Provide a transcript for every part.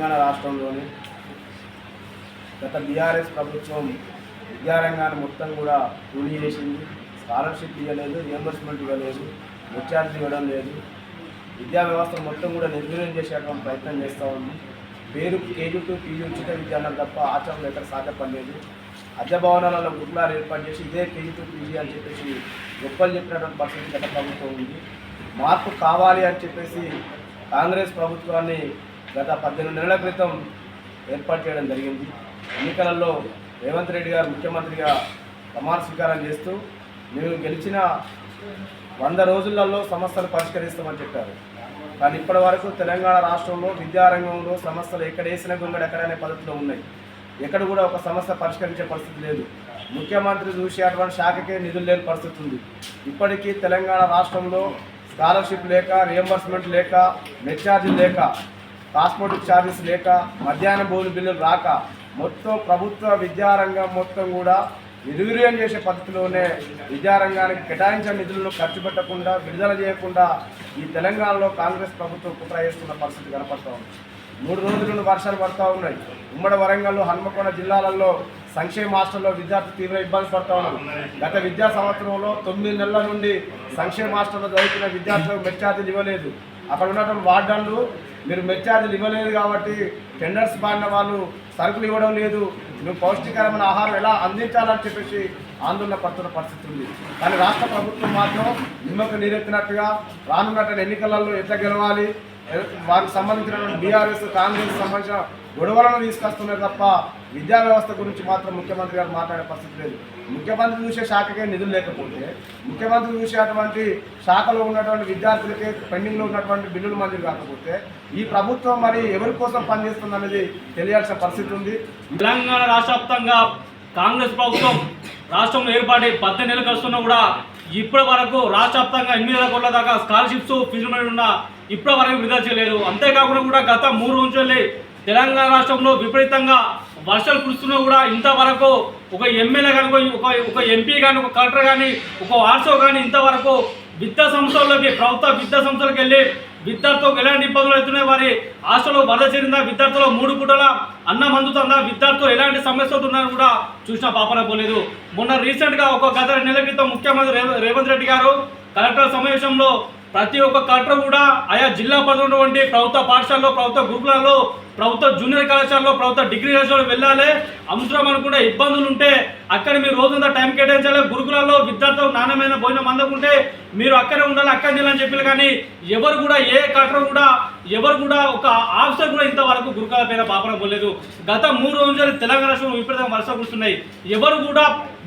తెలంగాణ రాష్ట్రంలోని గత బీఆర్ఎస్ ప్రభుత్వం విద్యారంగాన్ని మొత్తం కూడా కూలీ చేసింది. స్కాలర్షిప్ ఇవ్వలేదు రియంబర్స్మెంట్ ఇవ్వలేదు డిశ్చార్జ్ ఇవ్వడం లేదు. విద్యా వ్యవస్థ మొత్తం కూడా నిర్వీర్యం చేసేటువంటి ప్రయత్నం చేస్తూ ఉంది. పేరు కేజీ టు పీజీ ఉచిత విద్యాలయం తప్ప ఆచరణ ఎక్కడ సాధ్యపడలేదు. అద్దె భవనాలలో గురుకులాలు ఏర్పాటు చేసి ఇదే కేజీ టు పీజీ అని చెప్పేసి గొప్పలు చెప్పినటువంటి పరిస్థితి గత ప్రభుత్వం ఉంది. మార్పు కావాలి అని చెప్పేసి కాంగ్రెస్ ప్రభుత్వాన్ని గత పద్దెనిమిది నెలల క్రితం ఏర్పాటు చేయడం జరిగింది. ఎన్నికలలో రేవంత్ రెడ్డి గారు ముఖ్యమంత్రిగా ప్రమాణ స్వీకారం చేస్తూ మేము గెలిచిన వంద రోజులలో సమస్యలు పరిష్కరిస్తామని చెప్పారు. కానీ ఇప్పటి వరకు తెలంగాణ రాష్ట్రంలో విద్యారంగంలో సమస్యలు ఎక్కడ వేసిన గుంగడు ఎక్కడ అనే పద్ధతిలో ఉన్నాయి. ఎక్కడ కూడా ఒక సమస్య పరిష్కరించే పరిస్థితి లేదు. ముఖ్యమంత్రి చూసి అటువంటి శాఖకే నిధులు లేని పరిస్థితి ఉంది. ఇప్పటికీ తెలంగాణ రాష్ట్రంలో స్కాలర్షిప్ లేక రియంబర్స్మెంట్ లేక నెట్ ఛార్జీలు లేక ట్రాన్స్పోర్ట్ ఛార్జెస్ లేక మధ్యాహ్న భోజన బిల్లులు రాక మొత్తం ప్రభుత్వ విద్యారంగం మొత్తం కూడా నిర్వీర్యం చేసే పద్ధతిలోనే విద్యారంగానికి కేటాయించిన నిధులను ఖర్చు పెట్టకుండా విడుదల చేయకుండా ఈ తెలంగాణలో కాంగ్రెస్ ప్రభుత్వం కుట్ర చేస్తున్న పరిస్థితి కనపడతా ఉంది మూడు రోజుల నుండి వర్షాలు పడుతూ ఉన్నాయి. ఉమ్మడి వరంగల్ హన్మకొండ జిల్లాలలో సంక్షేమ హాస్టల్లో విద్యార్థులు తీవ్ర ఇబ్బంది పడుతూ ఉన్నారు. గత విద్యా సంవత్సరంలో తొమ్మిది నెలల నుండి సంక్షేమ హాస్టల్లో చదువుతున్న విద్యార్థులకు మెచ్చార్జీలు ఇవ్వలేదు. అక్కడ ఉన్నటువంటి వార్డన్లు మీరు మెచ్చార్జీలు ఇవ్వలేదు కాబట్టి టెండర్స్ బాడిన వాళ్ళు సరుకులు ఇవ్వడం లేదు. నువ్వు పౌష్టికరమైన ఆహారం ఎలా అందించాలని చెప్పేసి ఆందోళన పడుతున్న పరిస్థితి ఉంది. కానీ రాష్ట్ర ప్రభుత్వం మాత్రం నిమ్మకు నీరెత్తినట్టుగా రానున్నటువంటి ఎన్నికలలో ఎట్లా గెలవాలి వారికి సంబంధించిన బీఆర్ఎస్ కాంగ్రెస్ సంబంధించిన గొడవలను తీసుకొస్తున్నారు తప్ప విద్యా వ్యవస్థ గురించి మాత్రం ముఖ్యమంత్రి గారు మాట్లాడే పరిస్థితి లేదు. ముఖ్యమంత్రి చూసే శాఖకే నిధులు లేకపోతే ముఖ్యమంత్రి చూసేటువంటి శాఖలో ఉన్నటువంటి విద్యార్థులకే పెండింగ్లో ఉన్నటువంటి బిల్లులు మంజూరు కాకపోతే ఈ ప్రభుత్వం మరి ఎవరి కోసం పనిచేస్తుంది అనేది తెలియాల్సిన పరిస్థితి ఉంది. తెలంగాణ రాష్ట్రవ్యాప్తంగా కాంగ్రెస్ ప్రభుత్వం రాష్ట్రంలో ఏర్పాటై పద్దెనిమిది నెలలు గడుస్తున్నా కూడా ఇప్పటి వరకు రాష్ట్ర వ్యాప్తంగా ఎనిమిది వేల కోట్ల దాకా స్కాలర్షిప్స్ ఫీజులు ఉన్న ఇప్పటి వరకు విడుదల చేయలేదు. అంతేకాకుండా కూడా గత మూడు రోజులే తెలంగాణ రాష్ట్రంలో విపరీతంగా వర్షాలు కురుస్తున్నా కూడా ఇంతవరకు ఒక ఎమ్మెల్యే కానీ ఒక ఒక ఎంపీ కానీ ఒక కలెక్టర్ కానీ ఒక ఆర్సో కానీ ఇంతవరకు విద్యా సంస్థల్లోకి ప్రభుత్వ విద్యా సంస్థలకు వెళ్ళి విద్యార్థులకు ఎలాంటి ఇబ్బందులు అవుతున్నాయి వారి హాస్టల్లో వరద చేరిందా విద్యార్థులు మూడు పూటల అన్నం అందుతుందా విద్యార్థులు ఎలాంటి సమస్యలు ఉన్నారని కూడా చూసిన పాపన పోలేదు. మొన్న రీసెంట్గా ఒక గత నెల క్రితం ముఖ్యమంత్రి రేవంత్ రెడ్డి గారు కలెక్టర్ సమావేశంలో ప్రతి ఒక్క కలెక్టర్ కూడా ఆయా జిల్లా పరిధిలో ఉన్నటువంటి ప్రభుత్వ పాఠశాలలో ప్రభుత్వ గ్రూపులలో ప్రభుత్వ జూనియర్ కళాశాలలో ప్రభుత్వ డిగ్రీ కళాశాలలో వెళ్ళాలి. అవసరం అనుకుంటే ఇబ్బందులు ఉంటే అక్కడ మీరు రోజంతా టైం కేటాయించాలి. గురుకులాల్లో విద్యార్థులకు నాణ్యమైన భోజనం అందకుంటే మీరు అక్కడే ఉండాలి అక్కడ చేయాలని చెప్పారు కానీ ఎవరు కూడా ఏ కట్టడం కూడా ఎవరు కూడా ఒక ఆఫీసర్ కూడా ఇంతవరకు గురుకుల పైన పాపడం పోలేదు. గత మూడు రోజులు తెలంగాణ రాష్ట్రంలో విపరీతంగా వరుస కూర్చున్నాయి ఎవరు కూడా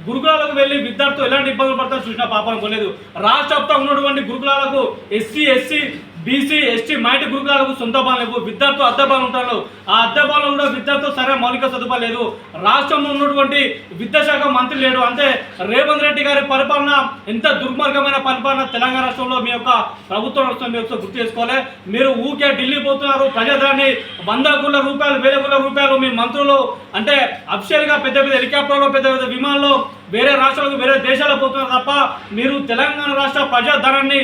గురుకులాలకు వెళ్ళి విద్యార్థులు ఎలాంటి ఇబ్బందులు పడతారో చూసినా పాపం పోలేదు రాష్ట్ర వ్యాప్తంగా ఉన్నటువంటి గురుకులాలకు ఎస్సీ ఎస్సీ బీసీ ఎస్టీ మైటి గురుకులాలకు సొంత లేవు విద్యార్థులు అద్దె బాలు ఉంటారు. ఆ అద్దె బాలు కూడా విద్యార్థులు సరే మౌలిక సదుపాయాలు లేదు. రాష్ట్రంలో ఉన్నటువంటి విద్యాశాఖ మంత్రి లేడు. అంటే రేవంత్ రెడ్డి గారి పరిపాలన ఎంత దుర్మార్గమైన పరిపాలన తెలంగాణ రాష్ట్రంలో మీ యొక్క ప్రభుత్వం వస్తుంది మీరు ఒకసారి గుర్తు చేసుకోవాలి. మీరు ఊకే ఢిల్లీ పోతున్నారు. ప్రజాధనాన్ని వందల కోట్ల రూపాయలు వేల కోట్ల రూపాయలు మీ మంత్రులు అంటే అఫిషియల్గా పెద్ద పెద్ద హెలికాప్టర్లో పెద్ద పెద్ద విమానంలో వేరే రాష్ట్రాలకు వేరే దేశాలకు పోతున్నారు తప్ప మీరు తెలంగాణ రాష్ట్ర ప్రజాధనాన్ని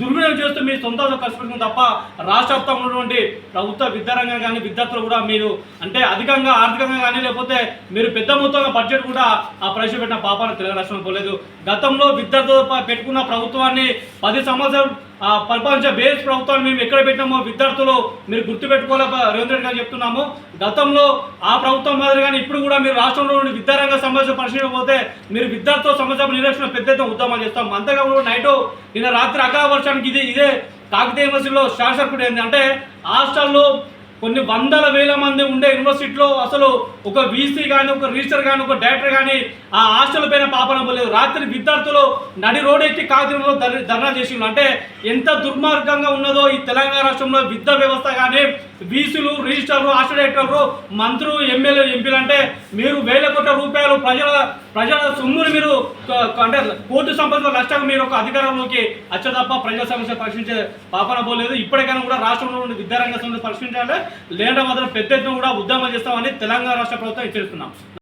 దుర్వినియోగం చేస్తూ మీ సొంత ఖర్చు తప్ప రాష్ట్ర వ్యాప్తంగా ఉన్నటువంటి ప్రభుత్వ విద్యారంగం కానీ విద్యార్థులు కూడా మీరు అంటే అధికంగా ఆర్థికంగా కానీ లేకపోతే మీరు పెద్ద మొత్తంగా బడ్జెట్ కూడా ఆ ప్రవేశపెట్టిన పాపాన్ని తెలంగాణ రాష్ట్రంలో పోలేదు. గతంలో విద్యార్థులతో పెట్టుకున్న ప్రభుత్వాన్ని పది సంవత్సరాలు ఆ బేస్ ప్రభుత్వాన్ని మేము ఎక్కడ పెట్టామో విద్యార్థులు మీరు గుర్తుపెట్టుకోవాలి రేవంత్ రెడ్డి గారు చెప్తున్నాము. గతంలో ఆ ప్రభుత్వం మాదిరిగానే ఇప్పుడు కూడా మీరు రాష్ట్రంలో నుండి విద్యారంగ సమస్య పరిశీలించకపోతే మీరు విద్యార్థుల సమస్య నిరక్షణ పెద్ద ఎత్తున ఉద్యమాలు చేస్తాం. అంతేకాకుండా నైట్ నిన్న రాత్రి అకాల వర్షానికి ఇది ఇదే కాకతీయ మసిలో శాసకుడు ఏంటంటే అంటే హాస్టల్లో కొన్ని వందల వేల మంది ఉండే యూనివర్సిటీలో అసలు ఒక వీసీ కానీ ఒక రిజిస్టర్ కానీ ఒక డైరెక్టర్ కానీ ఆ హాస్టల్ పైన పాపన పోలేదు. రాత్రి విద్యార్థులు నడి రోడ్ ఎక్కి కాకినాడలో ధర్నా చేసిండ్రు. అంటే ఎంత దుర్మార్గంగా ఉన్నదో ఈ తెలంగాణ రాష్ట్రంలో విద్యా వ్యవస్థ కానీ వీసీలు రిజిస్టర్లు హాస్టల్ డైరెక్టర్లు మంత్రులు ఎమ్మెల్యే ఎంపీలు అంటే మీరు వేల కోట్ల రూపాయలు ప్రజల ప్రజల సొమ్ములు మీరు అంటే కోర్టు సంపద నష్టం మీరు ఒక అధికారంలోకి వచ్చే తప్ప ప్రజల సమస్య పరిశీలించే పాపన పోలేదు. ఇప్పటికైనా కూడా రాష్ట్రంలో ఉన్న విద్యారంగ సమస్య పరిశీలించాలి లేదంటే మాత్రం పెద్ద ఎత్తున కూడా ఉద్యమం చేస్తామని తెలంగాణ రాష్ట్ర ప్రభుత్వం హెచ్చరిస్తున్నాం.